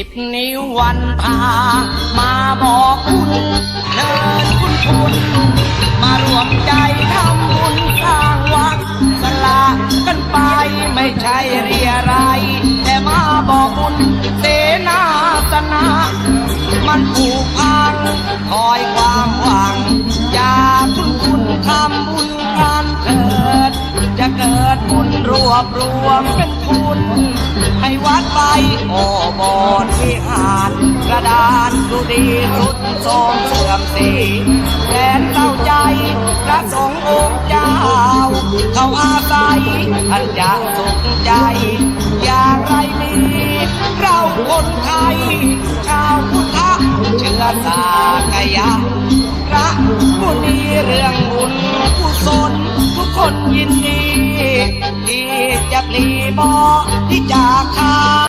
ิบนิ้ววันพา มาบอกคุณเชิญคุณคุณมารวมใจทำบุญสร้างวัดสละกันไปไม่ใช่เรียอะไร แต่มาบอกบุญเสนาสนะ มันผูกพังคอยความหวัง อย่าคุณคุณทำบุญกันเถิด จะเกิดบุญรวบรวมเป็นคุณให้วัด โอ้โบสถ์วิหารกระดานดูดีสุดโทรมเสื่อมสีแสนเศร้าใจพระสงฆ์องค์เจ้า เขาอาศัยท่านจะสุขใจอย่างไรมีเราคนไทย ชาวพุทธเชื้อสากยะพระผู้มีเรื่องบุญกุศลทุกคนยินดีที่จะพลีบอที่จากทาง